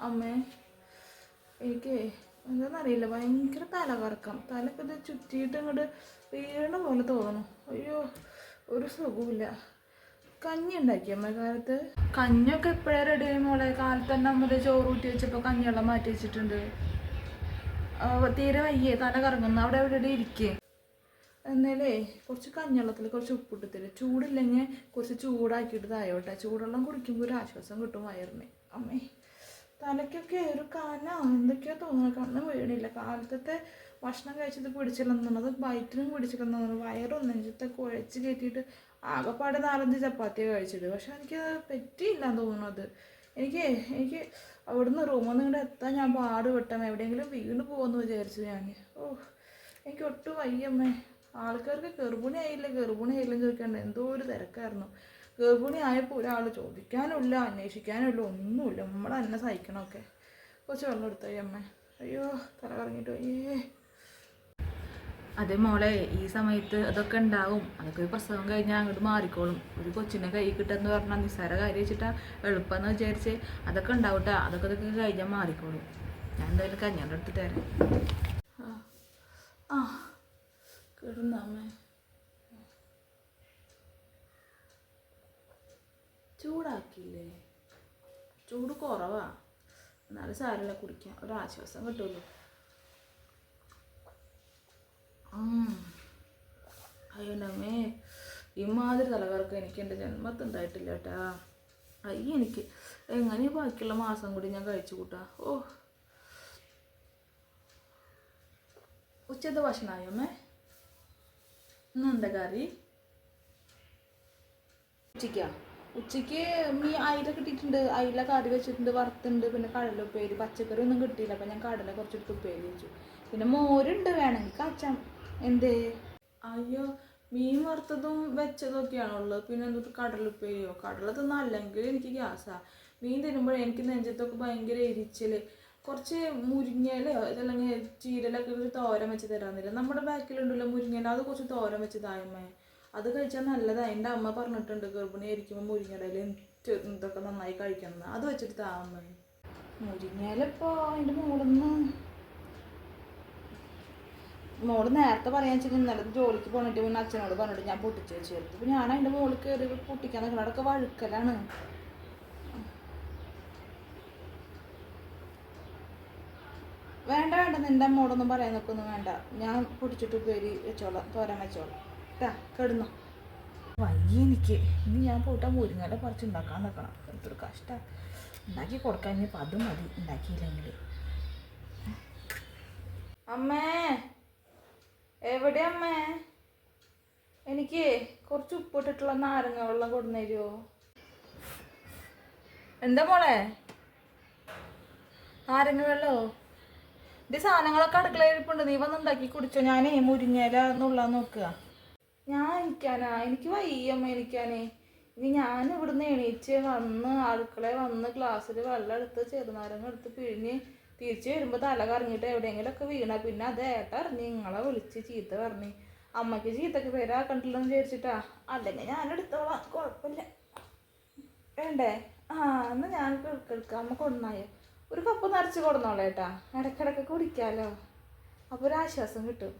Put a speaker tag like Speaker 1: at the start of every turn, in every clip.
Speaker 1: അമ്മേ എനിക്ക് എന്താണെന്നറിയില്ല ഭയങ്കര തലകറക്കം. തലക്ക് ഇത് ചുറ്റിയിട്ട് ഇങ്ങോട്ട് വീണ പോലെ തോന്നുന്നു. അയ്യോ ഒരു സുഖമില്ല കഞ്ഞി ഉണ്ടാക്കി അമ്മ കാലത്ത്? കഞ്ഞൊക്കെ എപ്പോഴാണ് റെഡി ആയി മോളെ? കാലത്ത് തന്നെ അമ്മ ചോറ് കൂട്ടി വെച്ചപ്പോൾ കഞ്ഞിവെള്ളം മാറ്റി വെച്ചിട്ടുണ്ട്. തീരെ വയ്യേ തല കറങ്ങുന്നു. അവിടെ എവിടെ ഇരിക്കേ? എന്നാലേ കുറച്ച് കഞ്ഞിവെള്ളത്തിൽ കുറച്ച് ഉപ്പിട്ട് തരും. ചൂടില്ലെങ്കിൽ കുറച്ച് ചൂടാക്കിയിട്ട് തായോട്ടെ. ചൂടുവെള്ളം കുടിക്കുമ്പോൾ ഒരു ആശ്വാസം കിട്ടും വയറിന്. അമ്മേ. തലയ്ക്കൊക്കെ ഒരു കന എന്തൊക്കെയോ തോന്നുന്നു. കാരണം വീണില്ല. കാലത്തത്തെ ഭക്ഷണം കഴിച്ചത് പിടിച്ചില്ലെന്നുള്ളത് വയറ്റിനും പിടിച്ചില്ലെന്നു വയറും നെഞ്ചത്തെ കുഴച്ച് കയറ്റിയിട്ട് ആകെപ്പാടെ നാലഞ്ച് ചപ്പാത്തി കഴിച്ചിട്ട് പക്ഷെ എനിക്ക് പറ്റിയില്ല തോന്നുന്നത്. എനിക്ക് എനിക്ക് അവിടുന്ന് റൂമിൽ നിന്ന് ഇങ്ങോട്ട് എത്താൻ ഞാൻ പാട് വിട്ടാം എവിടെയെങ്കിലും വീണ് പോകുമെന്ന് വിചാരിച്ചു ഞാൻ. ഓ എനിക്ക് ഒട്ടും വയ്യമ്മേ. ആൾക്കാർക്ക് ഗർഭിണി ആയില്ല ഗർഭിണി ആയില്ലെന്ന് ചോദിക്കണ്ട എന്തോ ഒരു തിരക്കായിരുന്നു. ഗർഭിണി ആയപ്പോൾ ഒരാൾ ചോദിക്കാനുമില്ല അന്വേഷിക്കാനുമില്ല ഒന്നുമില്ല നമ്മൾ തന്നെ സഹിക്കണമൊക്കെ കുറച്ച് വെള്ളം എടുത്തോ അമ്മേ. അയ്യോ തല കറങ്ങിയിട്ട് അയ്യേ അതെ മോളെ ഈ സമയത്ത് അതൊക്കെ ഉണ്ടാവും. അതൊക്കെ ഒരു പ്രസവം കഴിഞ്ഞാൽ അങ്ങോട്ട് മാറിക്കോളും. ഒരു കൊച്ചിനെ കൈ കിട്ടുമെന്ന് പറഞ്ഞാൽ നിസ്സാര കാര്യം വെച്ചിട്ടാ എളുപ്പമെന്ന് വിചാരിച്ച് അതൊക്കെ ഉണ്ടാവട്ടെ. അതൊക്കെ അതൊക്കെ കഴിഞ്ഞാൽ മാറിക്കോളും. ഞാൻ എന്തായാലും കഞ്ഞാണ്ട് എടുത്തിട്ടേ തരാം ആ. കിടന്നമ്മേ ചൂടാക്കിയില്ലേ? ചൂട് കുറവാ. എന്നാലും സാരമില്ല കുടിക്കാം. ഒരാശ്വാസം കിട്ടുമല്ലോ. അയ്യണ്ടമ്മേ ഇമാതിരി തലകർക്ക് എനിക്ക് എന്റെ ജന്മത്ത് ഉണ്ടായിട്ടില്ല കേട്ടാ. അയ്യ എനിക്ക് എങ്ങനെ ബാക്കിയുള്ള മാസം കൂടി ഞാൻ കഴിച്ചു കൂട്ടാ? ഓ. ഉച്ചത്തെ ഭക്ഷണമായോ അമ്മേ? ഇന്ന് എന്താ കറി? ഉച്ചയ്ക്കാ? ഉച്ചയ്ക്ക് മീ അയില കിട്ടിയിട്ടുണ്ട്. അയില കറി വെച്ചിട്ടുണ്ട് വറുത്തുണ്ട് പിന്നെ കടല ഉപ്പേരി പച്ചക്കറി ഒന്നും കിട്ടിയില്ല. അപ്പം ഞാൻ കടല കുറച്ചെടുത്ത് ഉപ്പേരി വെച്ചു. പിന്നെ മോരുണ്ട് വേണമെങ്കിൽ കാച്ചാം. എന്തേ? അയ്യോ മീൻ വറുത്തതും വെച്ചതും ഒക്കെയാണോ ഉള്ളത്? പിന്നെ എന്തൊട്ട് കടലുപ്പേരിയോ? കടല തിന്നല്ലെങ്കിൽ എനിക്ക് ഗ്യാസാ. മീൻ തരുമ്പോൾ എനിക്ക് നെഞ്ചത്തൊക്കെ ഭയങ്കര എരിച്ചിൽ. കുറച്ച് മുരിങ്ങയിലോ ഇതല്ലെങ്കിൽ ചീരലൊക്കെ ഒരു തോരൻ വെച്ച് തരാന്നില്ല നമ്മുടെ ബാക്കിലുണ്ടല്ലോ മുരിങ്ങയില അത് കുറച്ച് തോരൻ വെച്ച് തായമ്മേ അത് കഴിച്ചാൽ നല്ലതാണ് എന്റെ അമ്മ പറഞ്ഞിട്ടുണ്ട് ഗർഭിണി ആയിരിക്കുമ്പോൾ മുരിങ്ങടയിൽ ഇതൊക്കെ നന്നായി കഴിക്കണം. അത് വെച്ചിട്ട് താമ മുരിങ്ങയിലിപ്പോൾ അതിന്റെ മുകളിന്ന് മോൾ നേരത്തെ പറയാൻ വെച്ചാൽ ഇന്നലെ ജോലിക്ക് പോണിട്ട് പിന്നെ അച്ഛനോട് പറഞ്ഞിട്ട് ഞാൻ പൊട്ടിച്ച് വെച്ച് ചേർത്തു അപ്പോൾ ഞാൻ അതിന്റെ മുകളിൽ കയറി പൊട്ടിക്കാൻ നിൽക്കണം അതൊക്കെ വഴുക്കലാണ്. വേണ്ട വേണ്ട. നിന്റെ അമ്മോടൊന്നും പറയാൻ നിൽക്കൊന്നും വേണ്ട. ഞാൻ പൊടിച്ചിട്ട് ഉപ്പേരി വെച്ചോളാം. തോരൻ വെച്ചോളാം. ട്ടാ കിടന്നു. വയ്യ എനിക്ക്. ഇനി ഞാൻ പോയിട്ടാ മുരിങ്ങല പറിച്ച് ഉണ്ടാക്കാൻ നിൽക്കണം എനിക്കൊരു കഷ്ടം. ഉണ്ടാക്കി കൊടുക്കാൻ ഇനിയിപ്പോൾ അതും മതി. ഉണ്ടാക്കിയില്ലെങ്കിൽ അമ്മേ എവിടെ അമ്മേ? എനിക്ക് കുറച്ച് ഉപ്പിട്ടിട്ടുള്ള നാരങ്ങ വെള്ളം കൊടുന്നു തരുമോ എന്താ മോളെ? നാരങ്ങ വെള്ളോ? ഇത് സാധനങ്ങളൊക്കെ അടുക്കളയിൽ ഇരിപ്പുണ്ട്. നീ വന്ന് ഉണ്ടാക്കി കുടിച്ചോ? ഞാനേ മുരിങ്ങയില നുള്ളാൻ നോക്കുക. ഇരിക്കാനാ എനിക്ക് വയ്യമ്മ എനിക്കാനേ ഇനി ഞാൻ ഇവിടുന്ന് എണീച്ച് വന്ന് അടുക്കളയിൽ വന്ന് ഗ്ലാസ്സിൽ വെള്ളം എടുത്ത് ചെറുനാരങ്ങ എടുത്ത് പിഴിഞ്ഞ് തിരിച്ച് വരുമ്പോൾ തല കറങ്ങിയിട്ട് എവിടെയെങ്കിലുമൊക്കെ വീണ. പിന്നെ അത് ഏട്ട അറിഞ്ഞ് നിങ്ങളെ വിളിച്ച് ചീത്ത പറഞ്ഞ്. അമ്മയ്ക്ക് ചീത്തക്ക് പേരാക്കണ്ടില്ലെന്ന് വിചാരിച്ചിട്ടാ. അല്ലെങ്കിൽ ഞാൻ എടുത്തോളാം. കുഴപ്പമില്ല. വേണ്ടേ? ആ എന്നാൽ ഞാൻ എടുക്കാം അമ്മ കൊണ്ടുവന്നായോ ഒരു കപ്പ് നിറച്ച് കൊടുന്നോളേട്ടാ ഇടയ്ക്കിടയ്ക്ക് കുടിക്കാമല്ലോ അപ്പോൾ ഒരു ആശ്വാസം കിട്ടും.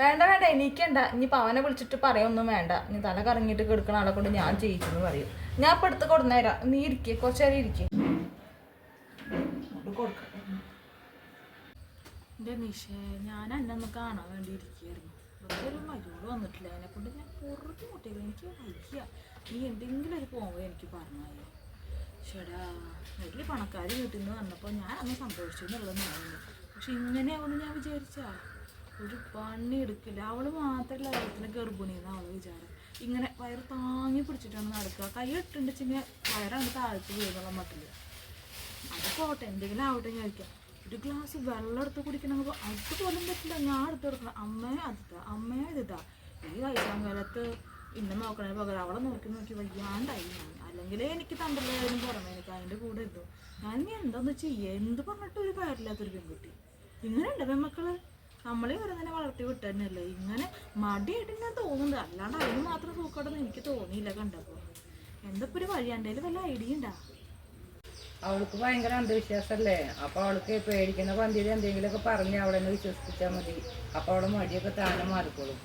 Speaker 1: വേണ്ട വേണ്ട എനിക്കണ്ട. ഇനി പവനെ വിളിച്ചിട്ട് പറയൊന്നും വേണ്ട. നീ തല കറങ്ങിയിട്ട് കിടക്കണ ആളെ കൊണ്ട് ഞാൻ ചെയ്യിച്ചെന്ന് പറയും. ഞാൻ ഇപ്പം എടുത്ത് കൊടുന്നേരാം. നീ ഇരിക്കേ കുറച്ച് നേരം ഇരിക്കേ. എന്റെ നിഷേ ഞാൻ എന്നെ ഒന്ന് കാണാൻ വേണ്ടി ഇരിക്കുകയായിരുന്നു. വെറുതെ ഒരു മരുവോട് വന്നിട്ടില്ല. അതിനെ കൊണ്ട് ഞാൻ പുറത്ത് മുട്ടിയില്ല എനിക്ക് വയ്യ. നീ എന്തെങ്കിലും ഒരു പോകുമ്പോൾ എനിക്ക് പറഞ്ഞാലോ. ചേടാ വലിയ പണക്കാർ വീട്ടിൽ നിന്ന് വന്നപ്പോൾ ഞാൻ അന്ന് സന്തോഷിച്ചു എന്നുള്ളതാണ് പക്ഷെ ഇങ്ങനെയാവുമെന്ന് ഞാൻ വിചാരിച്ചാ. ഒരു പണി എടുക്കില്ല. അവൾ മാത്രമല്ല അവളത്തിന് ഗർഭിണിയെന്ന് അവൾ വിചാരം. ഇങ്ങനെ വയറ് താങ്ങി പിടിച്ചിട്ടാണ് നടക്കുക. കൈ ഇട്ടുണ്ടെച്ചെങ്കിൽ വയറാണ് താഴ്ത്തി വീഴുന്നുള്ള മട്ടില്ല അത് പോട്ടെ എന്തെങ്കിലും ആവട്ടെ വിചാരിക്കാം. ഒരു ഗ്ലാസ് വെള്ളം എടുത്ത് കുടിക്കണമെങ്കിൽ അത് പോലും പറ്റില്ല. ഞാൻ എടുത്ത് കൊടുക്കണം. അമ്മയെ അതിട്ടാ അമ്മയെ ഇതാ ഈ വയസ്സാങ്കാലത്ത് ഇന്നെ നോക്കണേ പകരം അവളെ നോക്കി നോക്കി വയ്യാണ്ടായി അല്ലെങ്കിൽ എനിക്ക് തണ്ടല്ലായാലും പുറമേ എനിക്ക് അതിന്റെ കൂടെ ഇരുന്നു. ഞാൻ എന്താന്ന് വെച്ചാൽ എന്ത് പറഞ്ഞിട്ട് ഒരു കാര്യമില്ലാത്തൊരു പെൺകുട്ടി. ഇങ്ങനെയുണ്ട് പെൺമക്കൾ? നമ്മളെ തന്നെ വളർത്തി വിട്ടു തന്നെയല്ലേ ഇങ്ങനെ മടിയായിട്ട് ഞാൻ തോന്നുന്നത് അല്ലാണ്ട് അതിന് മാത്രം സൂക്കോടൊന്നും എനിക്ക് തോന്നിയില്ല കണ്ടപ്പോൾ എന്താ ഒരു വഴി എന്റെ വല്ല ഐഡിയ ഉണ്ടാ?
Speaker 2: അവൾക്ക് ഭയങ്കര അന്ധവിശ്വാസമല്ലേ അപ്പൊ അവൾക്ക് പേടിക്കുന്ന പന്തിയിൽ എന്തെങ്കിലുമൊക്കെ പറഞ്ഞ് അവിടെ വിശ്വസിപ്പിച്ചാ വിശ്വസിപ്പിച്ചാൽ മതി. അപ്പൊ അവളെ മടിയൊക്കെ താനം മാറിക്കോളും.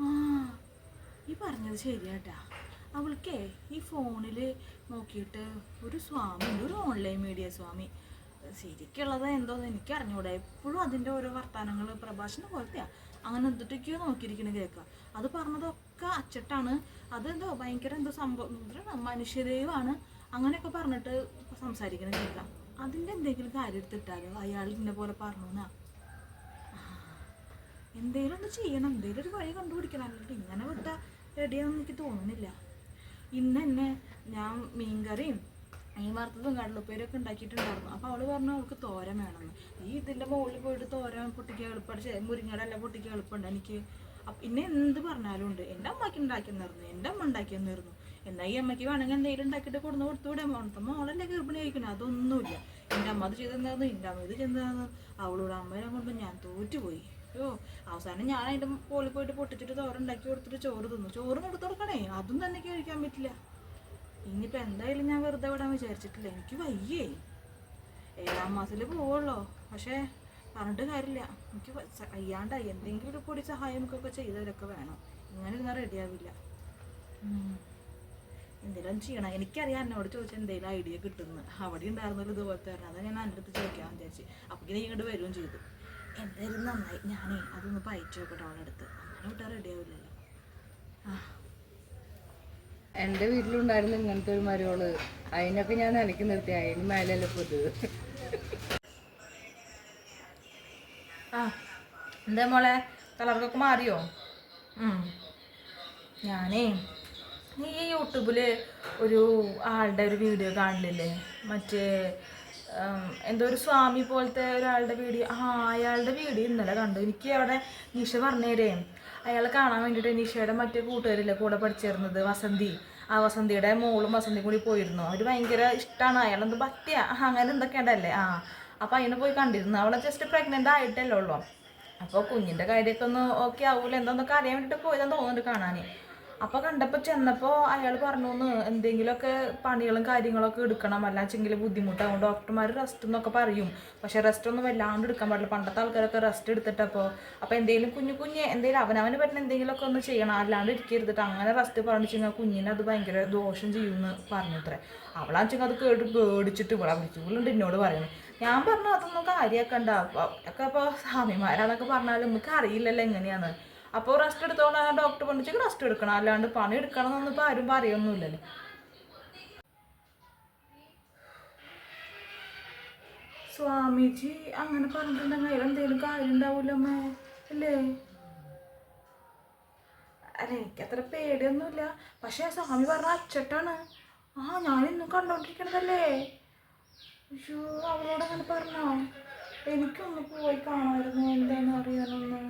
Speaker 1: ആ ഈ പറഞ്ഞത് ശരിയാട്ടാ. അവൾക്കേ ഈ ഫോണിൽ നോക്കിയിട്ട് ഒരു സ്വാമി ഒരു ഓൺലൈൻ മീഡിയ സ്വാമി. ശരിക്കുള്ളത് എന്തോന്ന് എനിക്ക് അറിഞ്ഞൂടെ എപ്പോഴും അതിന്റെ ഓരോ വർത്തമാനങ്ങൾ പ്രഭാഷണം പോലത്തെയാ. അങ്ങനെ എന്തൊക്കെയോ നോക്കിയിരിക്കണ കേൾക്കുക അത് പറഞ്ഞതൊക്കെ അച്ചട്ടാണ്. അതെന്തോ ഭയങ്കര എന്തോ സംഭവം മനുഷ്യരെയുമാണ് അങ്ങനെയൊക്കെ പറഞ്ഞിട്ട് സംസാരിക്കണ കേൾക്കാം. അതിന്റെ എന്തെങ്കിലും കാര്യം എടുത്തിട്ടാലോ അയാൾ ഇന്ന പോലെ പറഞ്ഞു എന്നാ എന്തേലും ഒന്ന് ചെയ്യണം. എന്തേലും ഒരു വഴി കണ്ടുപിടിക്കണം. അല്ലെങ്കിൽ ഇങ്ങനെ വിട്ട റെഡിയാണെന്ന് എനിക്ക് തോന്നുന്നില്ല ഇന്ന് തന്നെ ഞാൻ മീൻകറിയും മീൻ വറുത്തതും കടലുപ്പേരൊക്കെ ഉണ്ടാക്കിയിട്ടുണ്ടായിരുന്നു. അപ്പോൾ അവൾ പറഞ്ഞു അവൾക്ക് തോരൻ വേണമെന്ന്. ഈ ഇതിന്റെ മുകളിൽ പോയിട്ട് തോരൻ പൊട്ടിക്കാൻ എളുപ്പമാണ് ശരി മുരിങ്ങയുടെ എല്ലാം പൊട്ടിക്കാൻ എളുപ്പമുണ്ട്. എനിക്ക് പിന്നെ എന്ത് പറഞ്ഞാലും ഉണ്ട്. എന്റെ അമ്മയ്ക്ക് ഉണ്ടാക്കിയെന്നായിരുന്നു. എന്റെ അമ്മ ഉണ്ടാക്കിയെന്നായിരുന്നു. എന്നാൽ ഈ അമ്മയ്ക്ക് വേണമെങ്കിൽ എന്തെങ്കിലും ഉണ്ടാക്കിയിട്ട് കൊടുന്ന് കൊടുത്തുകൂടെ മോണത്തെ മോളല്ലേ ഗർഭിണി കഴിക്കണം അതൊന്നുമില്ല. എന്റെ അമ്മ അത് ചെയ്തെന്നായിരുന്നു എന്റെ അമ്മ ഇത് ചെന്നായിരുന്നു അവളോട് അമ്മേനെ കൊണ്ട് ഞാൻ തോറ്റുപോയി. അയ്യോ അവസാനം ഞാൻ അതിന്റെ മുകളിൽ പോയിട്ട് പൊട്ടിച്ചിട്ട് തോരുണ്ടാക്കി കൊടുത്തിട്ട് ചോറ് തിന്നു. ചോറ് കൊടുത്തു കൊടുക്കണേ? അതും തന്നെ കഴിക്കാൻ പറ്റില്ല. ഇനിയിപ്പോൾ എന്തായാലും ഞാൻ വെറുതെ വിടാൻ വിചാരിച്ചിട്ടില്ല. എനിക്ക് വയ്യേ. ഏഴാം മാസത്തിൽ പോവുള്ളൂ. പക്ഷേ പറഞ്ഞിട്ട് കാര്യമില്ല. എനിക്ക് വയ്യാണ്ടായി. എന്തെങ്കിലും ഒരു കൂടി സഹായം ഒക്കെ ചെയ്തവരൊക്കെ വേണം. ഇങ്ങനെ ഇരുന്നാൽ റെഡിയാവില്ല എന്തെങ്കിലും ചെയ്യണം. എനിക്കറിയാം എന്നോട് ചോദിച്ചാൽ എന്തെങ്കിലും ഐഡിയ കിട്ടുന്നു അവിടെ ഉണ്ടായിരുന്നല്ലോ ഇതുപോലത്തെ പറഞ്ഞത്. അതാ ഞാൻ എന്റെ അടുത്ത് ചോദിക്കാൻ വിചാരിച്ചു. അപ്പോൾ ഇങ്ങനെ ഇങ്ങോട്ട് വരികയും ചെയ്തു. എന്തായാലും നന്നായി. ഞാനേ അതൊന്ന് പയച്ചു നോക്കട്ടെ അവളുടെ അടുത്ത്. അങ്ങനെ വിട്ടാൽ റെഡിയാവില്ലല്ലോ ആ.
Speaker 2: എന്റെ വീട്ടിലുണ്ടായിരുന്നു ഇങ്ങനത്തെ ഒരു മരുവൾ അതിനൊക്കെ ഞാൻ നിലയ്ക്ക് നിർത്തി. അതിന് മേലല്ല പൊതു
Speaker 1: ആ എന്താ മോളെ? കളർക്കൊക്കെ മാറിയോ. ഞാനേ നീ യൂട്യൂബിൽ ഒരു ആളുടെ ഒരു വീഡിയോ കാണില്ലേ മറ്റേ എന്തോ ഒരു സ്വാമി പോലത്തെ ഒരാളുടെ വീഡിയോ. ആ അയാളുടെ വീഡിയോ ഇന്നലെ കണ്ടു. എനിക്ക് അവിടെ നിഷ പറഞ്ഞേരേ അയാളെ കാണാൻ വേണ്ടിട്ട് നിഷയുടെ മറ്റേ കൂട്ടുകാരില്ലേ കൂടെ പഠിച്ചിരുന്നത് വസന്തി. ആ വസന്തിയുടെ മോളും വസന്തി കൂടി പോയിരുന്നു. അവർ ഭയങ്കര ഇഷ്ടമാണ് അയാളെന്ത് പറ്റിയ? അങ്ങനെ എന്തൊക്കെ ഉണ്ടല്ലേ ആ അപ്പം അതിനെ പോയി കണ്ടിരുന്നു. അവളെ ജസ്റ്റ് പ്രഗ്നന്റ് ആയിട്ടല്ലേ ഉള്ളൂ. അപ്പോൾ കുഞ്ഞിന്റെ കാര്യമൊക്കെ ഒന്ന് ഓക്കെ ആവൂല? എന്താന്നൊക്കെ അറിയാൻ വേണ്ടിട്ട് പോയതാന്ന് തോന്നുന്നുണ്ട് കാണാൻ അപ്പോൾ കണ്ടപ്പോ ചെന്നപ്പോ അയാൾ പറഞ്ഞു എന്ന് എന്തെങ്കിലുമൊക്കെ പണികളും കാര്യങ്ങളൊക്കെ എടുക്കണം അല്ലാച്ചെങ്കിൽ ബുദ്ധിമുട്ടാവും. ഡോക്ടർമാർ റെസ്റ്റ് എന്നൊക്കെ പറയും. പക്ഷെ റെസ്റ്റ് ഒന്നും വല്ലാണ്ട് എടുക്കാൻ പാടില്ല. പണ്ടത്തെ ആൾക്കാരൊക്കെ റെസ്റ്റ് എടുത്തിട്ടപ്പോൾ അപ്പോൾ എന്തെങ്കിലും കുഞ്ഞു കുഞ്ഞ് എന്തെങ്കിലും അവനവന് പറ്റുന്ന എന്തെങ്കിലുമൊക്കെ ഒന്ന് ചെയ്യണം. അല്ലാണ്ട് ഇരിക്കരുതിട്ട്. അങ്ങനെ റെസ്റ്റ് പറഞ്ഞു കുഞ്ഞിനെ അത് ഭയങ്കര ദോഷം ചെയ്യുമെന്ന് പറഞ്ഞത്രേ. വെച്ചാൽ അത് കേട്ട് പേടിച്ചിട്ട് ഇവിടെ വിളിച്ചുകൊണ്ട് എന്നോട് പറയുന്നത് ഞാൻ പറഞ്ഞു അതൊന്നും കാര്യമാക്കണ്ട ഒക്കെ അപ്പോൾ സ്വാമിമാരാന്നൊക്കെ പറഞ്ഞാലും നമുക്ക് അറിയില്ലല്ലോ എങ്ങനെയാന്ന്. അപ്പോൾ റെസ്റ്റ് എടുത്തോണ്ട് ഡോക്ടർ പറഞ്ഞിട്ട് റെസ്റ്റ് എടുക്കണം. അല്ലാണ്ട് പണി എടുക്കണം എന്നൊന്നും ഇപ്പോൾ ആരും പറയൊന്നുമില്ലല്ലോ. സ്വാമിജി അങ്ങനെ പറഞ്ഞിട്ടുണ്ടെങ്കിൽ എന്തെങ്കിലും കാര്യം ഉണ്ടാവൂലമ്മേ അല്ലേ? അല്ല എനിക്കത്ര പേടിയൊന്നുമില്ല. പക്ഷേ സ്വാമി പറഞ്ഞ അച്ചട്ടാണ്. ആ ഞാനിന്നും കണ്ടോണ്ടിരിക്കണതല്ലേ? അയ്യോ അവളോട് അങ്ങനെ പറഞ്ഞോ? എനിക്കൊന്ന് പോയി കാണാമായിരുന്നു. എന്താണെന്ന് അറിയാനൊന്ന്.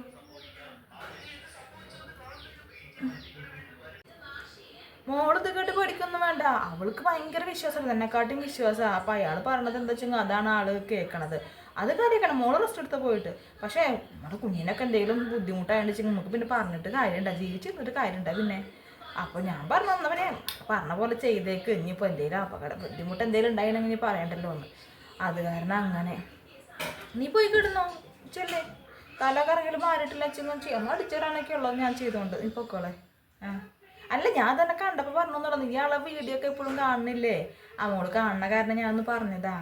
Speaker 1: മോളിത് കേട്ട് പേടിക്കൊന്നും വേണ്ട. അവൾക്ക് ഭയങ്കര വിശ്വാസം എന്നെക്കാട്ടും വിശ്വാസമാണ് അപ്പം അയാൾ പറഞ്ഞത് എന്താ വെച്ചാൽ അതാണ് ആൾ കേൾക്കണത് അത് കാര്യക്കണം. മോൾ റെസ്റ്റ് എടുത്ത് പോയിട്ട്. പക്ഷേ നമ്മുടെ കുഞ്ഞിനൊക്കെ എന്തെങ്കിലും ബുദ്ധിമുട്ടായെന്ന് വെച്ചാൽ നമുക്ക് പിന്നെ പറഞ്ഞിട്ട് കാര്യമുണ്ട ജീവിച്ചിരുന്നിട്ട് കാര്യമുണ്ട് പിന്നെ. അപ്പോൾ ഞാൻ പറഞ്ഞു തന്നവനെ പറഞ്ഞ പോലെ ചെയ്തേക്ക്. ഇനിയിപ്പോൾ എന്തെങ്കിലും അപകട ബുദ്ധിമുട്ട് എന്തെങ്കിലും ഉണ്ടായിരുന്നെങ്കിൽ ഇനി പറയണ്ടല്ലോ എന്ന് അത് കാരണം അങ്ങനെ. നീ പോയി കിടന്നോ. ചെല്ലേ. തല കറങ്ങൽ മാറിയിട്ടില്ല. അച്ഛനും ചെയ്യാൻ അടിച്ചവരാണൊക്കെ ഉള്ളത് ഞാൻ ചെയ്തോണ്ട്. നീ പൊക്കോളെ. ആ. അല്ല ഞാൻ തന്നെ കണ്ടപ്പോൾ പറഞ്ഞു തുടങ്ങി ഇയാളെ വീഡിയോ ഒക്കെ എപ്പോഴും കാണുന്നില്ലേ? അവൾ കാണുന്ന കാരണം ഞാൻ ഒന്ന് പറഞ്ഞതാ.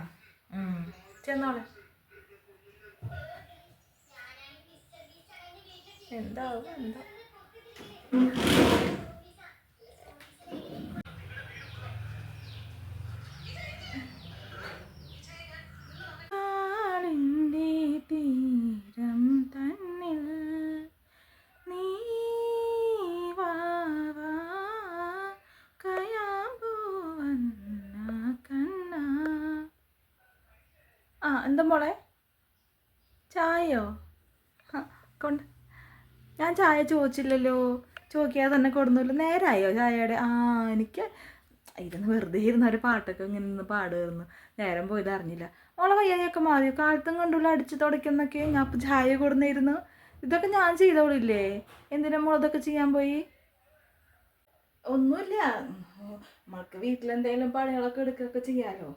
Speaker 1: ചെന്നോളെ. എന്താവും എന്താ ആളിന്റെ തീരം തന്നിൽ നീ വാ വാ കയാമ്പൂ വന്ന കണ്ണ ആ എന്താ മോളെ ചായയോ കൊണ്ട് ഞാൻ ചായ ചോദിച്ചില്ലല്ലോ ചോദിക്കാതെ തന്നെ കൊടുന്നില്ല നേരായോ ചായയുടെ ആ എനിക്ക് ഇരുന്ന് വെറുതെ ഇരുന്ന ഒരു പാട്ടൊക്കെ ഇങ്ങനെ നിന്ന് പാടുമായിരുന്നു നേരം പോയത് അറിഞ്ഞില്ല മോളെ വയ്യായൊക്കെ മാറി കാലത്തും കണ്ടുള്ള അടിച്ച് തുടയ്ക്കുന്നൊക്കെ ഞാൻ അപ്പം ചായ കൊടുന്നിരുന്നു ഇതൊക്കെ ഞാൻ ചെയ്തോളില്ലേ എന്തിനാ മോൾ ഇതൊക്കെ ചെയ്യാൻ പോയി ഒന്നുമില്ല നമ്മൾക്ക് വീട്ടിലെന്തെങ്കിലും പണികളൊക്കെ എടുക്കുകയൊക്കെ ചെയ്യാലോ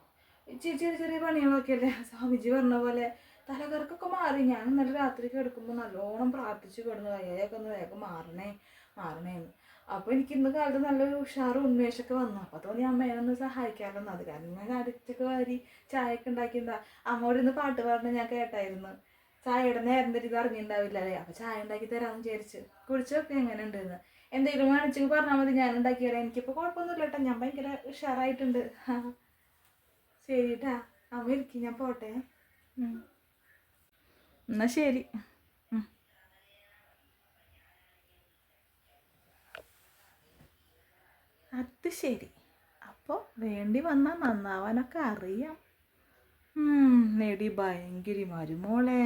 Speaker 1: ചെറിയ ചെറിയ ചെറിയ പണികളൊക്കെ അല്ലേ സ്വാമിജി പറഞ്ഞ പോലെ തലകറക്കൊക്കെ മാറി. ഞാൻ ഇന്നലെ രാത്രി കിടക്കുമ്പോൾ നല്ലോണം പ്രാർത്ഥിച്ച് കിടന്നു. കയ്യൊക്കെ ഒന്ന് വേഗം മാറണേ മാറണേന്ന്. അപ്പോൾ എനിക്ക് ഇന്ന് കാലത്ത് നല്ലൊരു ഉഷാറും ഉന്മേഷമൊക്കെ വന്നു. അപ്പോൾ തോന്നി അമ്മേനെ ഒന്ന് സഹായിക്കാമല്ലോ അത് കാരണം ഞാൻ അടുത്തൊക്കെ വാരി ചായയൊക്കെ ഉണ്ടാക്കിയെന്താ? അമ്മയോട് പാട്ട് പാടുന്ന ഞാൻ കേട്ടായിരുന്നു. ചായയുടെ നേരം തരി ഇത് അറിഞ്ഞിട്ടുണ്ടാവില്ല അല്ലേ അപ്പോൾ ചായ ഉണ്ടാക്കി തരാമെന്ന് വിചാരിച്ച് കുടിച്ചൊക്കെ എങ്ങനെ ഉണ്ടെന്ന് എന്തെങ്കിലും വേണിച്ചെങ്കിൽ പറഞ്ഞാൽ മതി. ഞാൻ ഉണ്ടാക്കിയാലേ എനിക്കിപ്പോൾ കുഴപ്പമൊന്നുമില്ല കേട്ടോ. ഞാൻ ഭയങ്കര ഉഷാറായിട്ടുണ്ട്. ശരിട്ടാ. അമ്മ ഇരിക്കും ഞാൻ പോട്ടെ. എന്നാ ശരി. അത് ശരി. അപ്പോൾ വേണ്ടി വന്നാൽ നന്നാവാനൊക്കെ അറിയാം. നെടി ഭയങ്കര മരുമോളെ.